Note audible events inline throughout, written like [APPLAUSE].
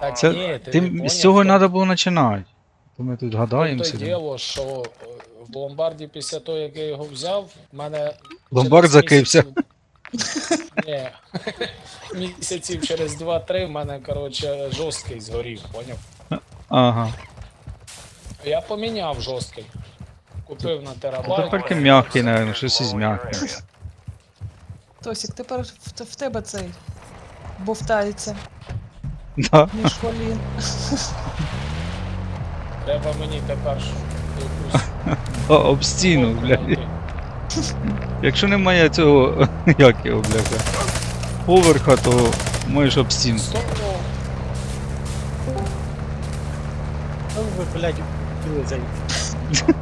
Так, Це, ні, ти, ти, не поняв, з цього то- треба було починати. То ми тут гадаємо те собі. діло, що е, в ломбарді після того, як я його взяв, в мене. Ломбард через закрився. місяців- Ні. [LAUGHS] Місяців через 2-3 в мене, коротше, жорсткий згорів, поняв? Ага. Я поміняв жорсткий. Купив на А терабайт. тепер м'який, напевно, щось із м'яким. Тосік, тепер в, в тебе цей бовтається Да. між колін. Треба мені тепер якусь. О, об стіну, фотку блядь. знайти. Якщо немає цього, [LAUGHS] як його, бляха, поверха, то можеш об стіну. Стоп, ну, ви, блядь, зайти. [LAUGHS]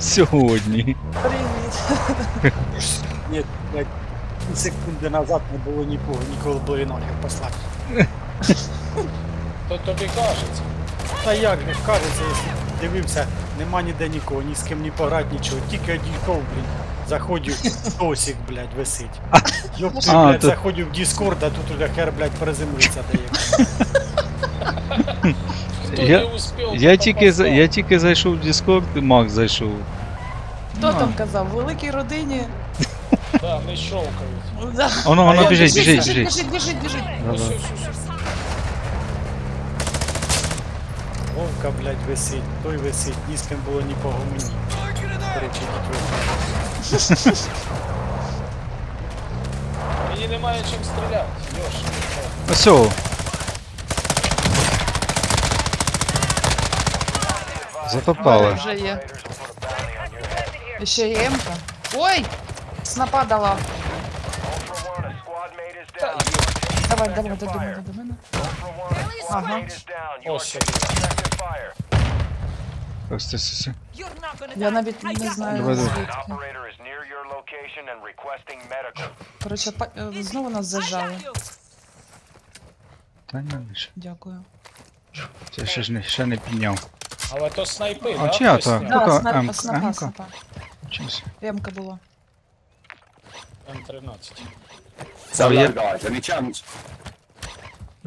Сьогодні. Привіт. Ні, блядь, секунди назад не було нікого, ніколи було ноги послати. то тобі кажеться. Та як не кажеться, якщо дивився, нема ніде нікого, ні з ким ні пограти, нічого, тільки одійшов, блін. Заходив, тосик, блядь, висить. Йоп ти, А, блядь, то- заходив в Discord, а тут уже хер, блядь, приземлиться дає. Хто Я- не успів, Я тільки, за- я тільки зайшов в Discord, і Макс зайшов. Хто там казав? В великій родині. Да, не щовкають. Да. Воно, А воно біжить, біжить, біжить, біжить. біжить, біжить. Ось, ось, ось, ось. Вовка, блядь, висить, той висить, ні з ким було ні по гомоні. Короче, йдіть ви. Мені немає чим стріляти. Йош. Ось о. Затопали. Вже є. Ще є М-ка. Ой! Снапа дала. Давай, давай, до мене, до мене. Ага. Ось сюди. Ось це, це, це. Я навіть не знаю Давай. Коротше, па- е, знову нас зажали. Та не лише. Дякую. Це ще ж не, ще не підняв. Але то снайпи, А да? чия то? Да, снапа, М-ка, снапа, М-ка? снапа. Чись. М-ка була. М13. So, yeah. hello guys, any chance?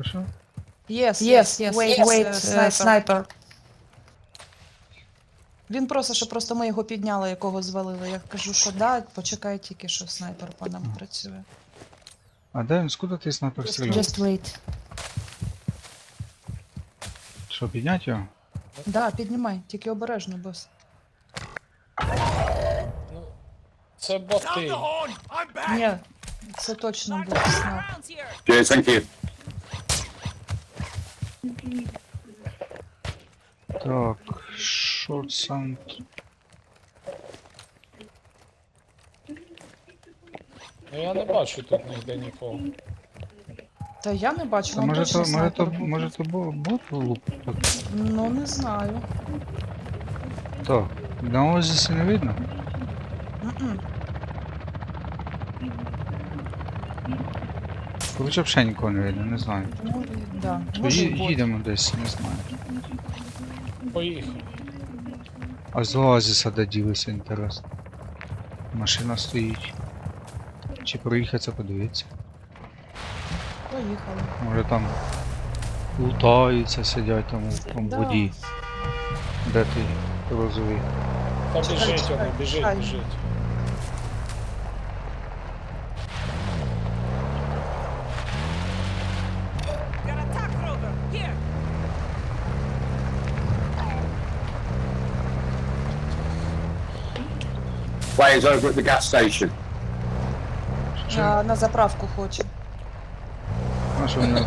Що? Yes, yes, yes, wait, wait, uh, снайпер. Він просить, щоб просто ми його підняли, якого звалили. Я кажу, що да, почекай тільки, що снайпер по нам працює. А де він? Скуда ти снайпер стріляв? Just wait. Що, підняти його? Да, піднімай, тільки обережно, бос. Ну, це боти. Ні, це точно був снайп. Cheers, thank you. Так, short sound. Ну я не бачу тут ніде нікого. Та я не бачу, Та може точно то, може то, снайпер був. може то бо- бот луп тут? Ну, не знаю. Так, на озісі не видно? М-м. Короче, взагалі нікого не видно, не знаю. Ну, і- да. Може, ї- бот. їдемо десь, не знаю. Поїхали. А з оазіса де ділися, інтересно. Машина стоїть. Чи проїхатися подивитися? Поїхали. Може там лутаються, сидять там у там Да. воді. Де ти розовий? Та Чекай, біжить чекай, воно, біжить, чекай. біжить. Players over at the gas station. На, на заправку хоче. А що не...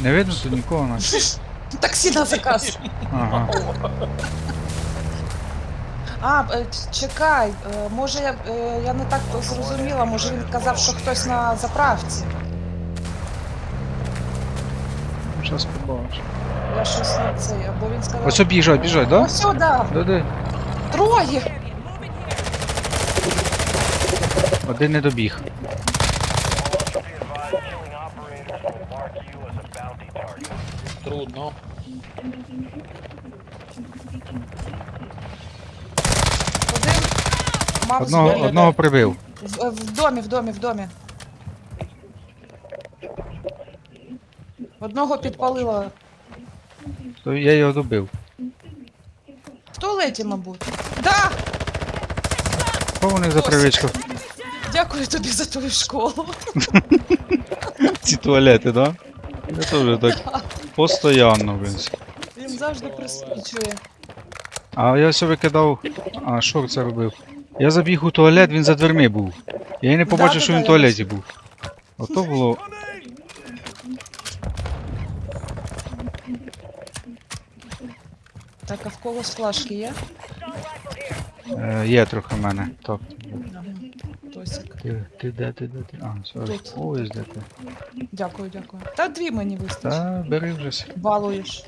Не видно тут нікого наче? [LAUGHS] Таксі на заказ. Ага. А, е, ч- чекай, е, може я, е, я не так зрозуміла, може він казав, що хтось на заправці. Зараз побачу. Я щось не цей, або він сказав. Ось біжать, біжать, да? Ось сюди, Да, да. троє! Один не добіг. Трудно. Один мав Одного, одного прибив. В, в домі, в домі, в домі. Одного підпалила То я його добив. в туалеті, мабуть. Да! Що у них за привичка? Дякую тобі за твою школу. Ці туалети, да? Я теж так постоянно, блін. Він завжди присвічує. А я все викидав. А що це робив? Я забіг у туалет, він за дверми був. Я і не побачив, що він в я туалеті був. Ото було. Так, а в кого флажки є? Е, є трохи в мене. Так. Ти, ти де, ти де, ти. А, все. Тут. Ось де ти. Дякую, дякую. Та дві мені вистачить. Та бери вже. с- Балуєш.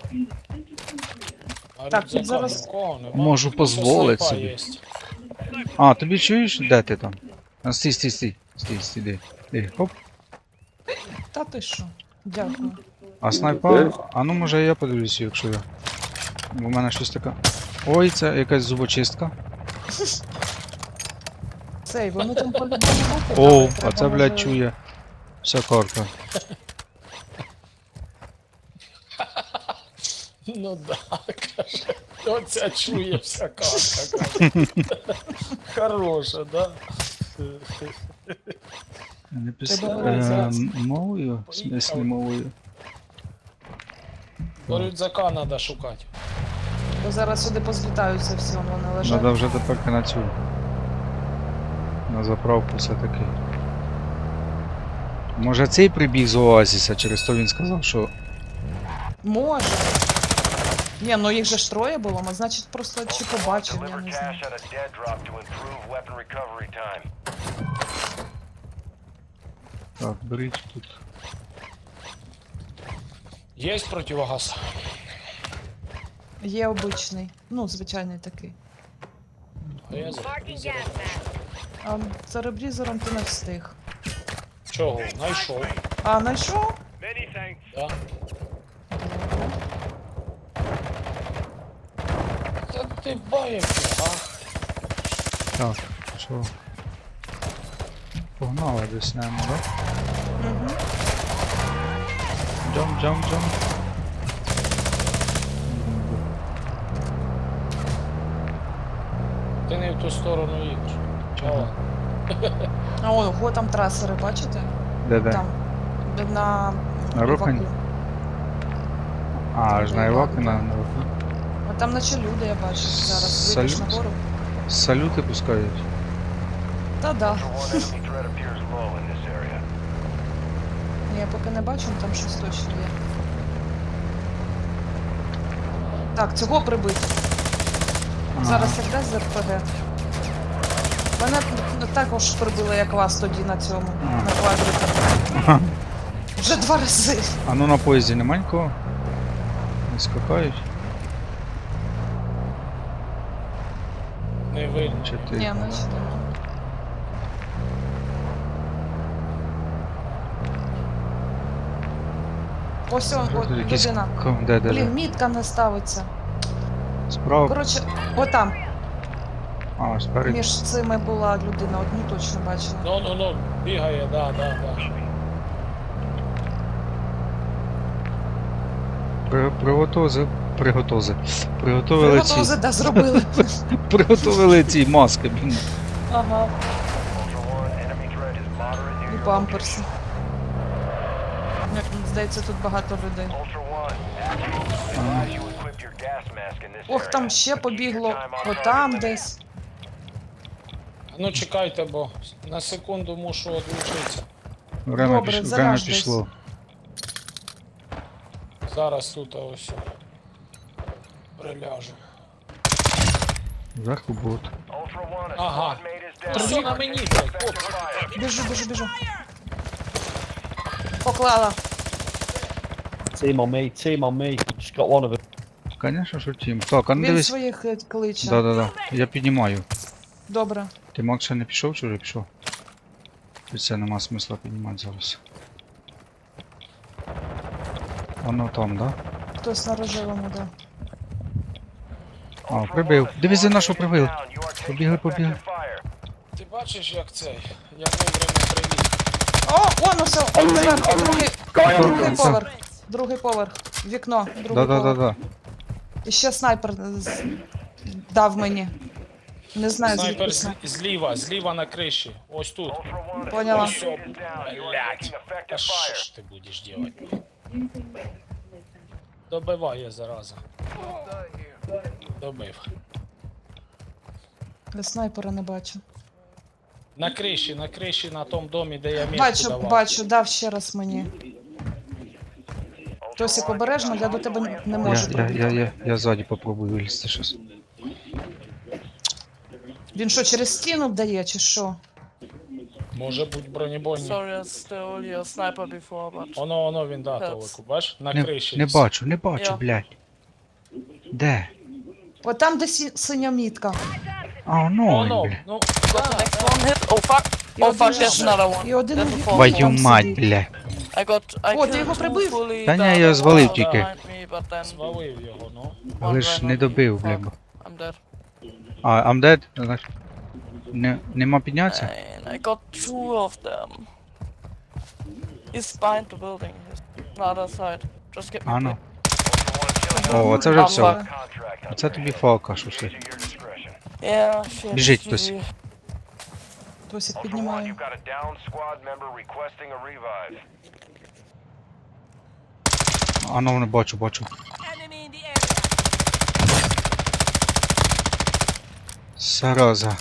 Так, рюкзака зараз- Можу позволить собі. А, тобі чуєш, де ти там? А, стій, стій, стій. Стій, стій, де. Де. Хоп. Та ти що? Дякую. А снайпа. А ну може я подивлюся, якщо я. Бо в мене щось таке. Ой, це якась зубочистка. [LAUGHS] Цей, вони там по-любому бути. О, а це, блядь, чує. Вся карта. Ну да, каже. Оця чує вся карта. каже. Хороша, да? Не. Треба Е, мовою? В смислі мовою. Бо рюкзака треба шукати. Бо зараз сюди позлітаються всі, вон вони лежать. Надо вже тепер на цю. На заправку все-таки. Може цей прибіг з Оазіса, через то він сказав, що. Може. Ні, ну їх же ж троє було, а значить просто чи побачив, я не знаю. Так, беріть тут. Є противогаз? Є обичний. Ну, звичайний такий. А я за. А за ребрізером ти не встиг. Чого? Найшов. А, знайшов? Да? Та ти баєш, а? Так, що? Погнали десь немо, да? Угу. Джам, джам, джам. Ти не в ту сторону їдеш. Чого? [LAUGHS] А о, ого, там трасери, бачите? Де де? Там. Де на. На Рухань? А, аж на Іваку, на, на Іваку. А там наче люди, я бачу. Зараз вийдеш Салют. нагору. Салюти пускають. Та да. One enemy threat appears low in this area. Ні, я поки не бачу, там щось точно є. Так, цього прибити. Зараз як дасть з РПГ. Мене також прибили, як вас тоді на цьому, на квадриках. Ага. Вже два рази. А ну на поїзді нема нікого? Не скакають? Не видно. Чи ти? Ні, значить нема. Ось он, от, якісь людина. ко- Де, де, де? Блін, мітка не ставиться. Справа. Коротше, отам, А, спереді. між цими була людина, одну точно бачила. Ну, ну, ну, бігає, да, да, да. При, приготози. Приготози. Приготовили Приготози, ці. да, зробили. [LAUGHS] Приготовили ці маски, блін. Ага, Ultra One enemy threat is moderate near і your памперси. location. Як Здається, тут багато людей. Ultra One, active. Advise you equip your gas mask in this Ох, там ще Keep your побігло, time on отам target. десь. Ну чекайте, бо на секунду мушу відлучитися. Время, Добре, пішло, зараз время десь. пішло. Зараз тут ось. Приляжу. Зверху бот. Ага. що на мені, блядь, Біжу, біжу, біжу. Поклала. Team on me, team on me. Just got one of them. Конечно, тім. Так, а ну Він дивись. своїх е, кличе. Да-да-да. Я піднімаю. Добре. Ти Макс ще не пішов чи вже пішов? Чи це нема смисла піднімати зараз. Воно там, да? Хтось на рожевому, да. А, Ultra прибив. Дивись, за down. You Побігли, побігли. Ти бачиш, як цей? Як вовремя привіт. О, вон усе, me. другий, другий поверх. Другий поверх. Вікно. Другий поверх. Да-да-да-да. І ще снайпер з- дав мені. Не знаю, Снайпер з- зліва, зліва на криші. Ось тут. Поняла. Ось, о, блядь. що ж ти будеш делать? Добиває зараза. Добив. Я снайпера не бачу. На криші, на криші, на тому домі, де я мітку Бачу, давав. бачу, дав ще раз мені. Тосік обережно, я до тебе не Я, можу. я, я, я, я ззаді попробую вилізти щось. Він що, через стіну вдає, чи що? Може бути бронебойні. Sorry, I stole your sniper before, but Воно, воно він да, Helps. толику, бач? На Не, криші. не бачу, не бачу, Я. блядь. Де? От там, де сі- синя мітка. А, ну, блядь. ну, got the next one hit. Oh fuck! І Oh fuck, there's another one. І один a вікні Твою там мать, сидить. блядь. I got I О, ти його прибив? fully Та ні, я ones звалив тільки. звалив його, ну. Але ж не добив, блядь. I'm dead. А, I'm dead? Значить, Не, нема піднятися? And I got two of them. He's behind the building. He's on the other side. Just get me А ну. quick. Ultra One, killing О, оце вже А, все. fuck. contract. Оце тобі фалка, що Leave ще. it to your discretion. Yeah, shit. Біжить GG. хтось. Тосік Ultra One, піднімає. you've got a down squad member requesting a revive. А ну, не бачу, бачу. Зараза.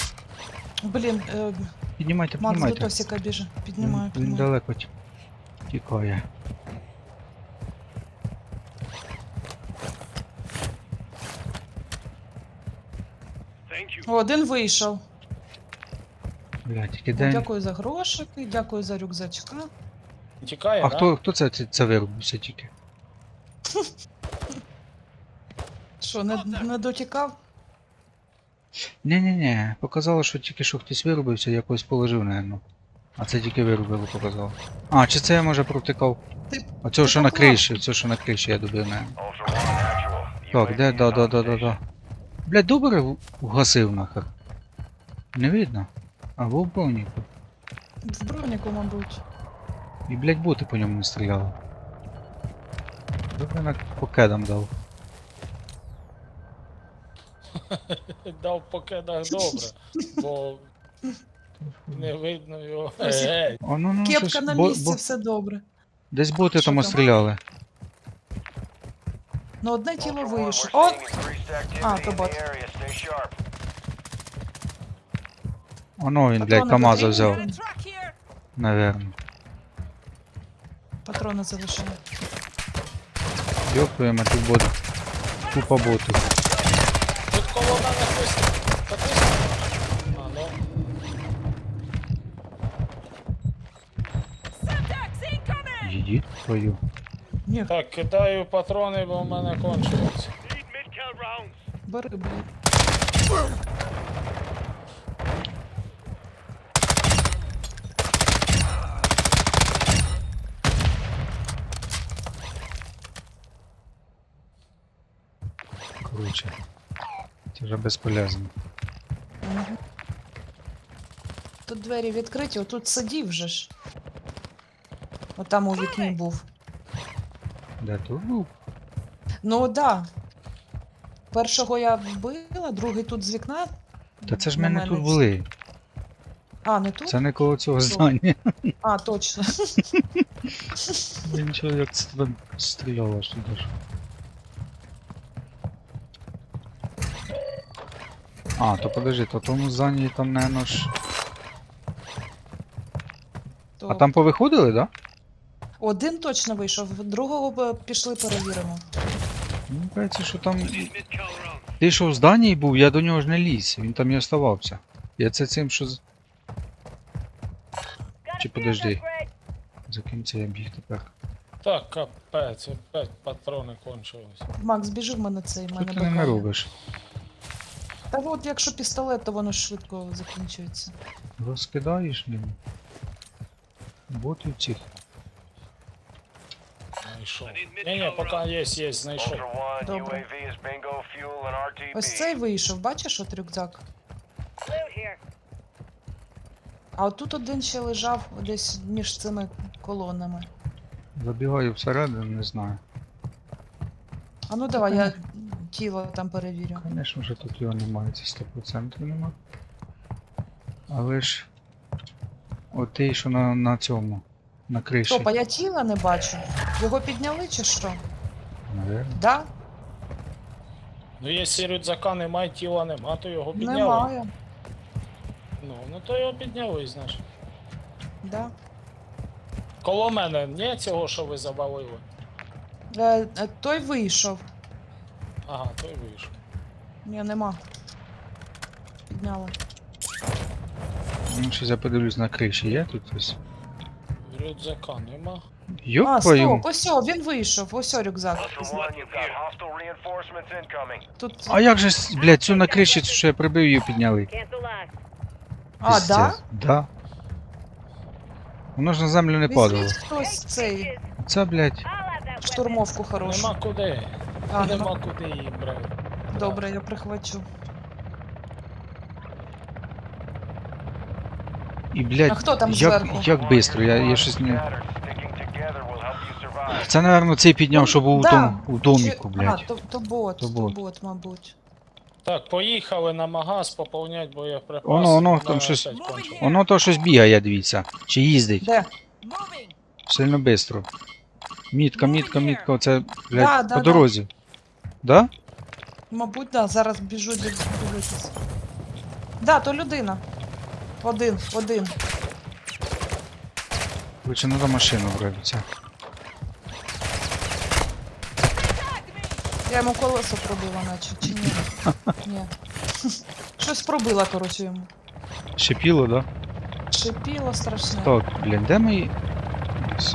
Блін, е, Піднімайте, Макс до піднімайте. Біже. Піднімаю, Він, він піднімаю. далеко ті- тікає. О, один вийшов. Блядь, тільки Ну, Дякую за грошики, дякую за рюкзачка. Тікає, А да? хто, хто це, це, це вирубився тільки? Що, не, не дотікав? Ні-ні-ні, показало, що тільки що хтось вирубився, я когось положив, напевно. А це тільки вирубило, показало. А, чи це я може провтикав? Ти- А цього, що на криші, це що на криші я добив, напевно. Так, де, Да-да-да-да-да. Блядь, добре вгасив нахер. Не видно? Або в броніку. В броніку, мабуть. І, блядь, боти по ньому не стріляли. Добре на по кедам дав. [LAUGHS] Дав по кедах добре, бо не видно його. [LAUGHS] О, ну, ну, Кепка щось на бо- місці, бо- все добре. Десь боти Що там там? стріляли. Ну, одне тіло вийшло. О! А, то бот. Оно він, блядь, Патрони КамАЗа потрібні? взяв. Наверно. Патрони залишаю. Дякуємо, тут буде. Купа ботів. Тут коло мене хтось. Та ти ж- А, ну. Їдіть твою. Ні, Так, кидаю патрони, бо в мене кончились. бери, блядь. Короче. Це вже безполезно. Мгм. Тут двері відкриті, отут сидів вже ж. Отам у вікні був. Де тут був? Ну да. Першого я вбила, другий тут з вікна. Та це ж на не мене тут були. А, не тут? Це не коло цього здання. А, точно. [LAUGHS] Як це аж туди ж. А, то подожди, то в тому зданні там, наверно ж. То А там повиходили, да? Один точно вийшов, другого б пішли перевіримо. Мені кажеться, що там. Ти що в зданні був, я до нього ж не ліз, він там і оставався. Я це цим, що з. Чи подожди. За ким це я біг тепер? Так, капець, опять патрони кончились. Макс, біжи в мене цей, в Що мене ти бокал. робиш? Та от якщо пістолет, то воно швидко закінчується. Розкидаєш блін? Ботів цих. Знайшов. Ні, ні, поки є, є, знайшов. Добре. Ось цей вийшов, бачиш от рюкзак? А отут один ще лежав десь між цими колонами. Забігаю всередину, не знаю. А ну давай, я тіло там перевірю. Звісно, що тут його немає, це 100% нема. Але ж. Отий, що на, на цьому. На криші. Стоп, а я тіла не бачу. Його підняли чи що? Наверно. Да? Ну, якщо рюкзака немає, тіла нема, то його підняли. Немає. Ну, ну то його підняли, знаєш. Да. Коло мене, ні цього, що ви завалили. Е, е, той вийшов. Ага, той вийшов. Ні, нема. Підняла. Ну, щось я подивлюсь на криші, є тут хтось? Рюкзака нема. А, стоп, ось о, він вийшов, ось о, рюкзак. Ultra One, you've got hostile reinforcements incoming. Тут. А як же, с- блядь, цю на криші, що я прибив, її підняли? А, да? Пиздец. Да. Воно ж на землю не падало. Візьміть хтось цей Це, блядь, штурмовку хорошу. Нема куди. А, нема нема. куди її брати. Добре, я прихвачу. і, блядь, А хто там як, зверху? як бистро, я, я щось не... Це, напевно, цей підняв, що був у, Да. тому, у доміку, Чи- блядь. А, то, то бот, То то бот. бот, мабуть. Так, поїхали на магаз поповнять боєприпаси. Воно, воно, там щось- опять кончилось. Воно то щось бігає, дивіться. Чи їздить. Де? Сильно бистро. Мітка, мітка, мітка, оце, блядь, Да, да, по да. дорозі. Да? Мабуть, да, зараз біжу ди- дивитись. Да, то людина. Один, один. Лучше надо машину брати. Я йому колесо пробила, наче, чи ні? [LAUGHS] Ні. [LAUGHS] Щось пробила, коротше, йому. Шипіло, да? Шипіло страшне. Так, блін, де мої... Ось.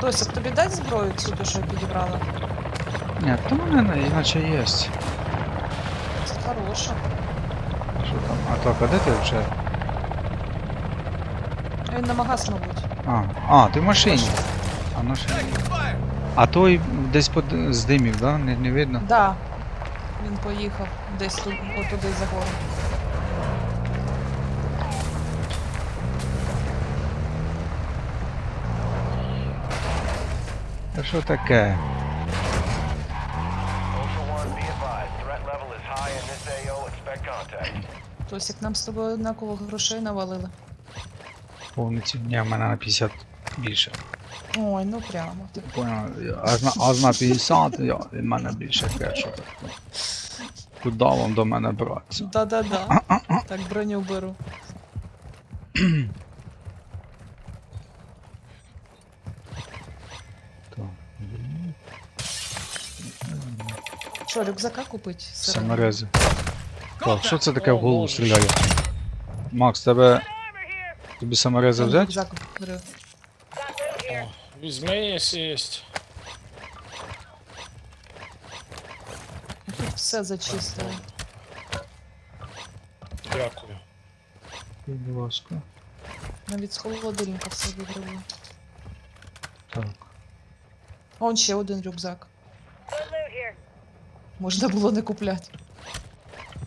Тося, тобі дать зброю цю, що я підібрала? То в мене іначе є. Це хороша. Що там? А а де ти вже? Він на магаз, мабуть. А, а, ти в машині. А машині. А той десь под... з димів, да? Не, не видно? Да. Він поїхав десь тут, отуди за гору. Та що таке? Тосік, нам з тобою однаково грошей навалили. Повниці. Ні, в мене на 50 більше. Ой, ну прямо. Ти Понял, аж на, аж на 50, я, в мене більше кешу. Куди вам до мене братися? Да-да-да. Так, броню беру. Так. Що, рюкзака купить? Саморези. Так, що це таке в голову стріляє? Макс, тебе. Тобі саморези Він взяти? Рюкзак беру. Візьми, якщо є. Тут все зачистили. Дякую. Будь ласка. Навіть з холодильника все виграли. Так. А он ще один рюкзак. Можна було не купляти.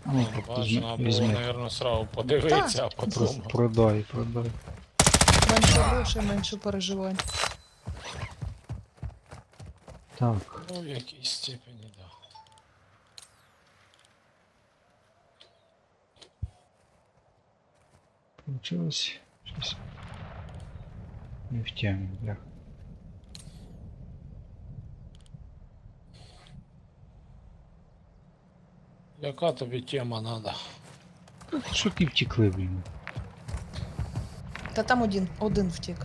Ну, Бажано було, візьми. сразу подивитися, а потім. [LAUGHS] Продай, продай. Менше грошей, менше переживань. Так. Ну, в якійсь степені, да. Получилось. Щось. Не в тему, бля. Яка тобі тема надо? Що ті втекли, блін? Та там один, один втік.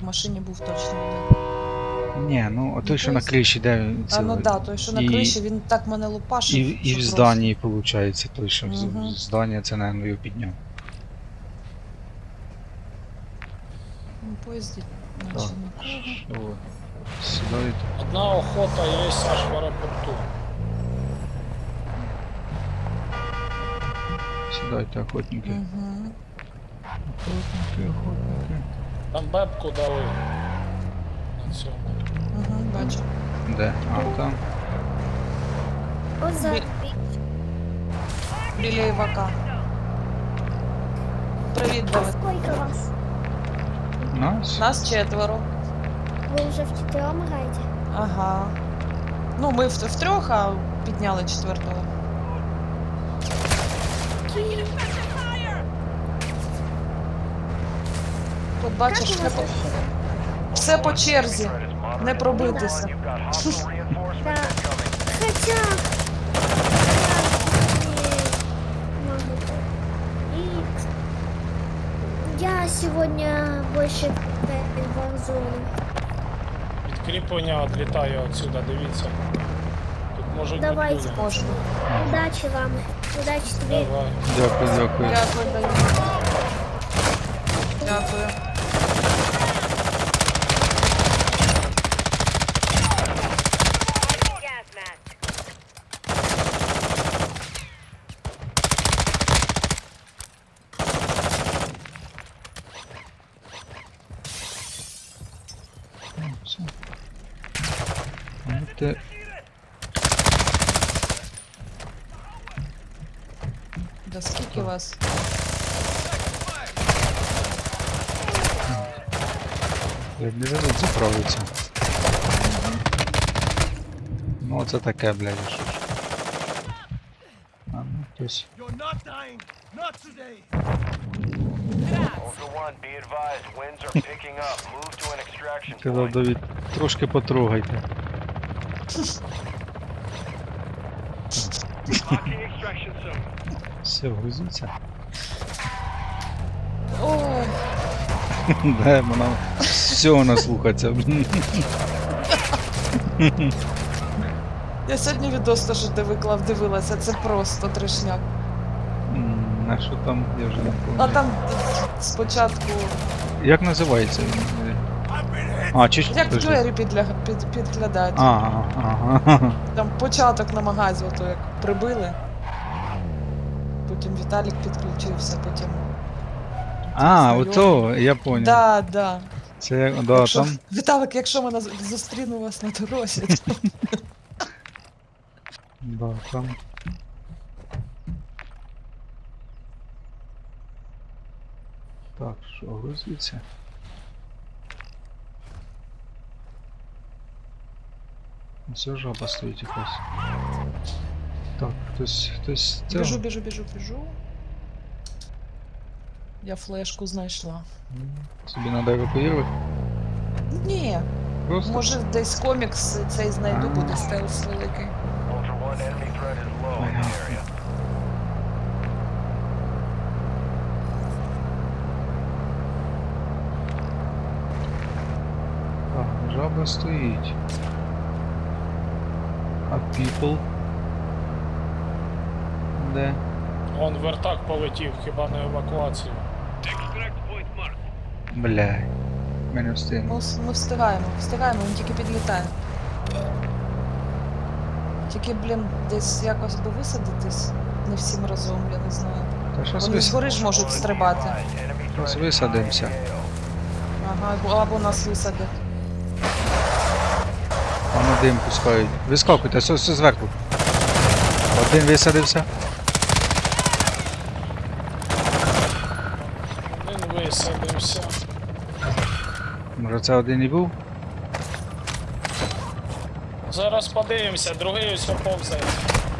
В машині був точно один. Ні, ну а той, що на криші, де А ну да, той, що на і- криші, він так мене лупашив. І, в- і що в просто. зданні, виходить, той, що в з- Мгм. в здання, це, наверное, його підняв. Ну, поїздить, Так. наче нікого. Що ви? Сідайте. Одна охота є аж в аеропорту. Сідайте, охотники. Угу. Охотники, охотники. Там бебку дали. На цьому. Угу, бачу. Де? А, там. Бі... Біля Івака. Привіт, Давид. Нас? Нас четверо. вы уже вчетвером играете? Ага. Ну, ми в, втрьох, а підняли четвертого. Тут бачиш, не по... все по черзі. Не пробитися. Да. Хотя... я сегодня больше Warzone. Підкріплення відлітає отсюда, дивіться. Давайте. бути люди. Удачи вам. Удачи тебе. Давай. Дякую, дякую. Дякую. Дякую. Все. Ну, ти... Да скільки вас? Як заправиться. Ну це таке, блядь, що ж. А ну, хтось. Казав. Давід, трошки потрогайте. Все, грузиться. Ой, Де вона всього наслухаться. я сьогодні відос теж де виклав, дивилася, це просто трешняк. А що там, я вже не А пам'ятаю. там спочатку, Як називається він? А, чи як подожди. двері підля... під... підглядають. Ага, ага. Там початок на магазі, ото як прибили. Потім Віталік підключився, потім. А, знайомий. ото, я понял. Да, да. Це, як- да, Якщо... там. Віталик, якщо мене з- зустріну вас на дорозі, то Да, там. Так, що, грузиться? Все жаба стоїть якась. Так, хтось, хтось це. біжу, біжу, біжу, біжу. Я флешку знайшла. Собі треба евакуювати? Ні, Просто? може десь комікс цей знайду, буде стелс великий. Так, жаба стоїть. А people? Де? Он вертак полетів, хіба не евакуацію. Бля. Ми не встигнемо. Ну, ми встигаємо, встигаємо, він тільки підлітає. Тільки, блін, десь якось би висадитись. Не всім разом, я не знаю. Та щас Вони вис... згори ж можуть стрибати. Is висадимося. Ага, або- або нас висадять. Воно дим пускають. Вискакуйте, все, все зверху. Один висадився. Один висадився. Може це один і був? Зараз подивимося, другий ось повзає.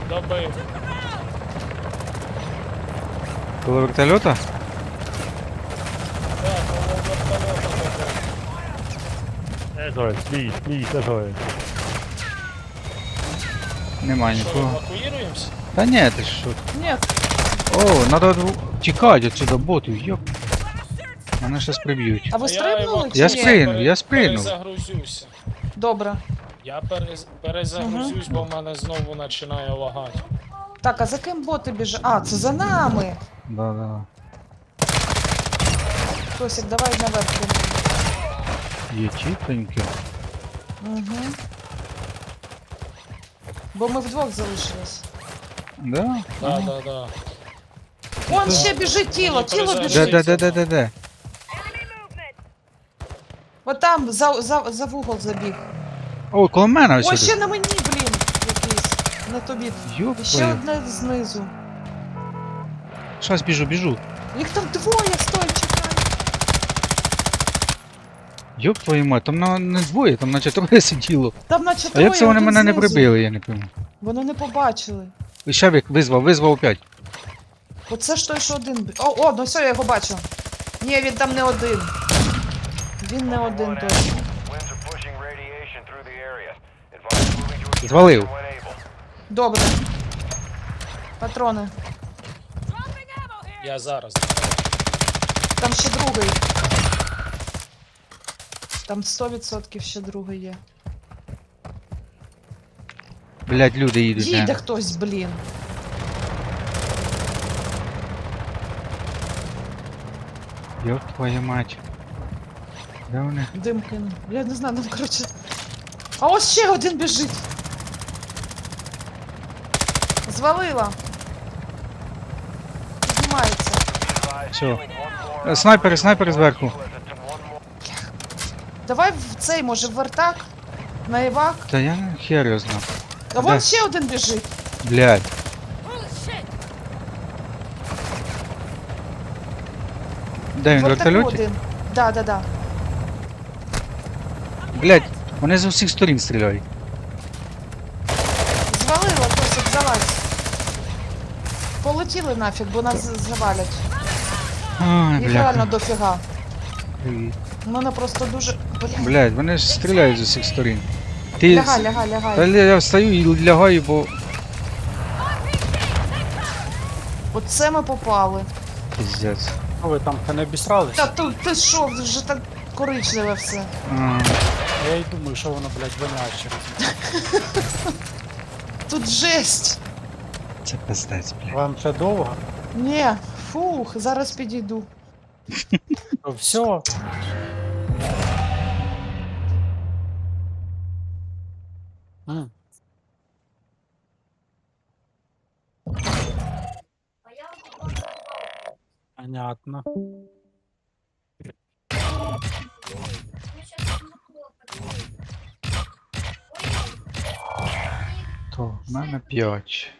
Добив. Коло вертольота? Так, коло вертольота добив. Alright, please, please. Нема Що, нікого. евакуюємося? Та ні, ти що? Ні, О, надо дв- тікати отсюда боту, йоп. Мене щас приб'ють. а ви Я стрибнули чи Я ні? спригнув, я спригнув. Перезагрузюся. Добре. Я перез... перезагрузюсь, бо в мене знову починає лагати. Так, а за ким боти біжать? А, це за нами! Да, да. Тосик, давай наверх. Є чіпеньки. Угу. Бо ми вдвох залишились. Да? Да, да, да. Вон ще біжить тіло, тіло Де, біжить. де, де, де, де, де? От там за, за, за вугол забіг. О, коло мене ось О, сюди. ще на мені, блін, якийсь. На тобі. Йоп, ще твою. одне знизу. Щас біжу, біжу. Їх там двоє, стой, чекай. Йоп твою мать, там на, не двоє, там наче троє [LAUGHS] сиділо. Там наче А як це вони один мене не знизу. прибили, я не пойму. Вони не побачили. І Шавік визвав, визвав опять. Оце ж той, що один. бі- О, о, ну все, я його бачу. Ні, він там не один. Він не один точно. Звалив. Добре. Патрони. Я зараз. Там ще другий. Там 100% ще другий є. Блять, люди їдуть. Їде хтось, блін. Йоп твою мать. Де вони? Дим кинув. Я не знаю, ну коротше. А ось ще один біжить. Звалила. Піднімається. Все. Е, Снайпери, снайпери зверху. Давай в цей, може, в вертак? На івак? Та я не хер його знав. А вон Де? ще один біжить. Блять. Де він в вертольоті? один. Да, да, да. Вони з усіх сторін стріляють. Звалила, Тосик, залазь. Полетіли нафіг, бо нас завалять. Ай, Їх реально блядь. дофіга. У мене просто дуже. Бля. Блять, вони ж стріляють з усіх сторін. Ти... Лягай, лягай, Та лягай. я встаю і лягаю, бо. Оце ми попали. Піздець. Що ви там не обісрались? Та тут ти що, вже так коричневе все. А, Я й думаю, що воно, блядь, воняє [LAUGHS] через. Тут жесть. це пиздець, блядь. Вам ще довго? Ні, фух, зараз підійду. То все. М. Понятно. То в мене 5.